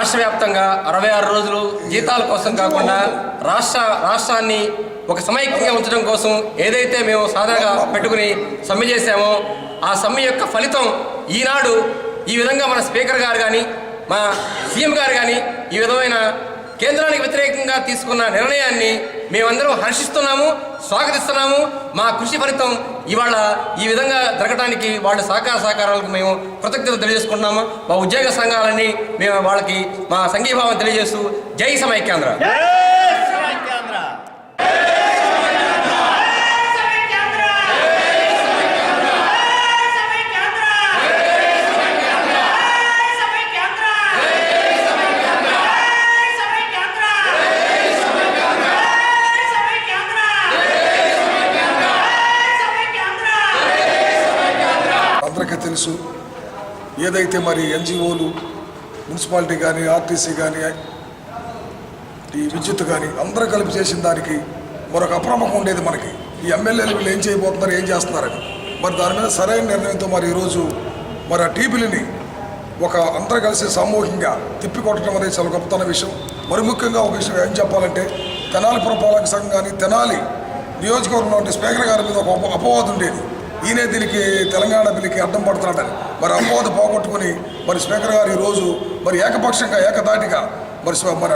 రాష్ట్ర వ్యాప్తంగా అరవై ఆరు రోజులు జీతాల కోసం కాకుండా రాష్ట్ర రాష్ట్రాన్ని ఒక సమైక్యంగా ఉంచడం కోసం ఏదైతే మేము సాధనగా పెట్టుకుని సమ్మె చేశామో ఆ సమ్మె యొక్క ఫలితం ఈనాడు ఈ విధంగా మన స్పీకర్ గారు కానీ మా సీఎం గారు కానీ ఈ విధమైన కేంద్రానికి వ్యతిరేకంగా తీసుకున్న నిర్ణయాన్ని మేమందరూ హర్షిస్తున్నాము స్వాగతిస్తున్నాము. మా కృషి ఫలితం ఇవాళ ఈ విధంగా జరగడానికి వాళ్ళ సహకార సహకారాలకు మేము కృతజ్ఞత తెలియజేసుకుంటున్నాము. మా ఉద్యోగ సంఘాలని మేము వాళ్ళకి మా సంఘీభావం తెలియజేస్తూ జై సమైక్యాంధ్ర. తెలుసు. ఏదైతే మరి ఎన్జిఓలు మున్సిపాలిటీ కానీ ఆర్టీసీ కానీ ఈ విద్యుత్ కానీ అందరూ కలిపి చేసిన దానికి మరొక అప్రమకం ఉండేది మనకి. ఈ ఎమ్మెల్యేలు వీళ్ళు ఏం చేయబోతున్నారు ఏం చేస్తున్నారని. మరి దాని మీద సరైన నిర్ణయంతో మరి ఈరోజు మరి ఆ టీపీలని ఒక అందరూ కలిసి సామూహికంగా తిప్పికొట్టడం అనేది చాలా గొప్పతన విషయం. మరి ముఖ్యంగా ఒక విషయం ఏం చెప్పాలంటే తెనాలి పురపాలక సంఘం కానీ తెనాలి నియోజకవర్గంలో ఉండే స్పీకర్ గారి మీద ఒక అపవాదం ఉండేది. ఈయనే దీనికి తెలంగాణ బిల్లుకి అడ్డం పడుతున్నాడని మరి అపవాద పోగొట్టుకుని మరి స్పీకర్ గారు ఈరోజు మరి ఏకపక్షంగా ఏకదాటిగా మరి మరి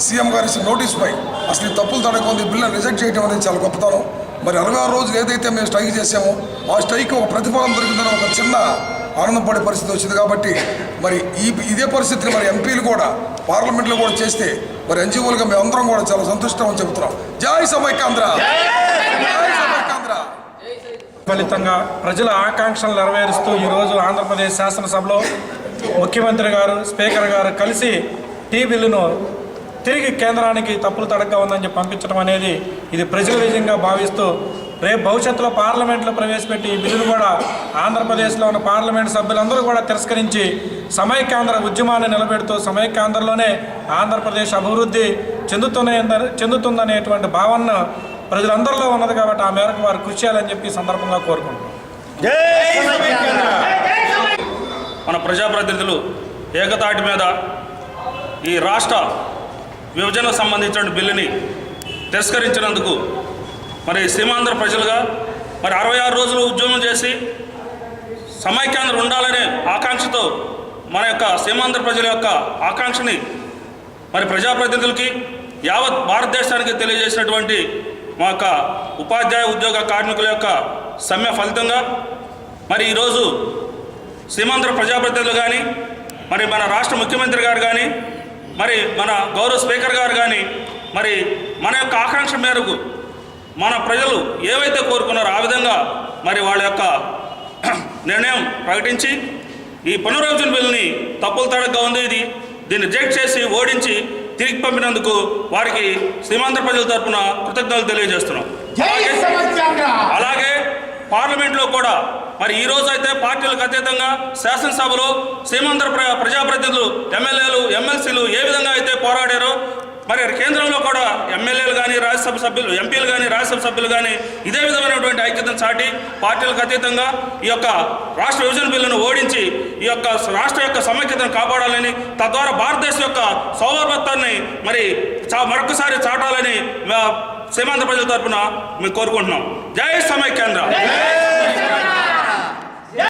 సీఎం గారి ఇచ్చిన నోటీస్ పై అసలు ఈ తప్పులు తడకుంది బిల్లును రిజెక్ట్ చేయడం అనేది చాలా గొప్పతనం. మరి అరవై ఆరు రోజులు ఏదైతే మేము స్ట్రైక్ చేసామో ఆ స్ట్రైక్ ఒక ప్రతిఫలం దొరికిందని ఒక చిన్న ఆనందపడే పరిస్థితి వచ్చింది కాబట్టి మరి ఈ ఇదే పరిస్థితిని మరి ఎంపీలు కూడా పార్లమెంట్లో కూడా చేస్తే మరి ఎన్జిఓలుగా మేము అందరం కూడా చాలా సంతుష్టం అని చెబుతున్నాం. జై జై సమైక్యాంధ్ర! ఫలితంగా ప్రజల ఆకాంక్షలు నెరవేరుస్తూ ఈరోజు ఆంధ్రప్రదేశ్ శాసనసభలో ముఖ్యమంత్రి గారు స్పీకర్ గారు కలిసి టీ బిల్లును తిరిగి కేంద్రానికి తప్పులు తడగ్గా ఉందని చెప్పి పంపించడం అనేది ఇది ప్రజల విజయంగా భావిస్తూ రేపు భవిష్యత్తులో పార్లమెంట్లో ప్రవేశపెట్టి ఈ బిల్లును కూడా ఆంధ్రప్రదేశ్లో ఉన్న పార్లమెంట్ సభ్యులందరూ కూడా తిరస్కరించి సమైక్యాంధ్ర ఉద్యమాన్ని నిలబెడుతూ సమైక్యాంధ్రలోనే ఆంధ్రప్రదేశ్ అభివృద్ధి చెందుతున్న చెందుతుందనేటువంటి భావన ప్రజలందరిలో ఉన్నది కాబట్టి ఆ మేరకు వారు కృషి చేయాలని చెప్పి సందర్భంగా కోరుకుంటున్నాం. మన ప్రజాప్రతినిధులు ఏకతాటి మీద ఈ రాష్ట్ర విభజనకు సంబంధించిన బిల్లుని తిరస్కరించినందుకు మరి సీమాంధ్ర ప్రజలుగా మరి అరవై ఆరు రోజులు ఉద్యమం చేసి సమైక్యాంధ్ర ఉండాలనే ఆకాంక్షతో మన యొక్క సీమాంధ్ర ప్రజల యొక్క ఆకాంక్షని మరి ప్రజాప్రతినిధులకి యావత్ భారతదేశానికి తెలియజేసినటువంటి మా యొక్క ఉపాధ్యాయ ఉద్యోగ కార్మికుల యొక్క సమ్మె ఫలితంగా మరి ఈరోజు సీమాంధ్ర ప్రజాప్రతినిధులు కానీ మరి మన రాష్ట్ర ముఖ్యమంత్రి గారు కానీ మరి మన గౌరవ స్పీకర్ గారు కానీ మరి మన యొక్క ఆకాంక్ష మేరకు మన ప్రజలు ఏవైతే కోరుకున్నారో ఆ విధంగా మరి వాళ్ళ యొక్క నిర్ణయం ప్రకటించి ఈ పునర్విభజన బిల్ని తప్పులు తడగ్గా ఉంది ఇది. దీన్ని రిజెక్ట్ చేసి ఓడించి తిరిగి పంపినందుకు వారికి సీమాంధ్ర ప్రజల తరపున కృతజ్ఞతలు తెలియజేస్తున్నాం. అలాగే- పార్లమెంట్లో కూడా మరి ఈ రోజు అయితే పార్టీలకు అతీతంగా శాసనసభలో సీమాంధ్ర ప్ర ప్రజాప్రతినిధులు ఎమ్మెల్యేలు ఎమ్మెల్సీలు ఏ విధంగా అయితే పోరాడారో మరి కేంద్రంలో కూడా ఎమ్మెల్యేలు కానీ రాజ్యసభ సభ్యులు ఎంపీలు కానీ రాజ్యసభ సభ్యులు కానీ ఇదే విధమైనటువంటి ఐక్యతను చాటి పార్టీలకు అతీతంగా ఈ యొక్క రాష్ట్ర విభజన బిల్లును ఓడించి ఈ యొక్క రాష్ట్ర యొక్క సమైక్యతను కాపాడాలని తద్వారా భారతదేశం యొక్క సౌవర్భత్వాన్ని మరి చా మరొకసారి చాటాలని మా సీమాంధ్ర ప్రజల తరపున మేము కోరుకుంటున్నాం. జై సమైక్యాంధ్ర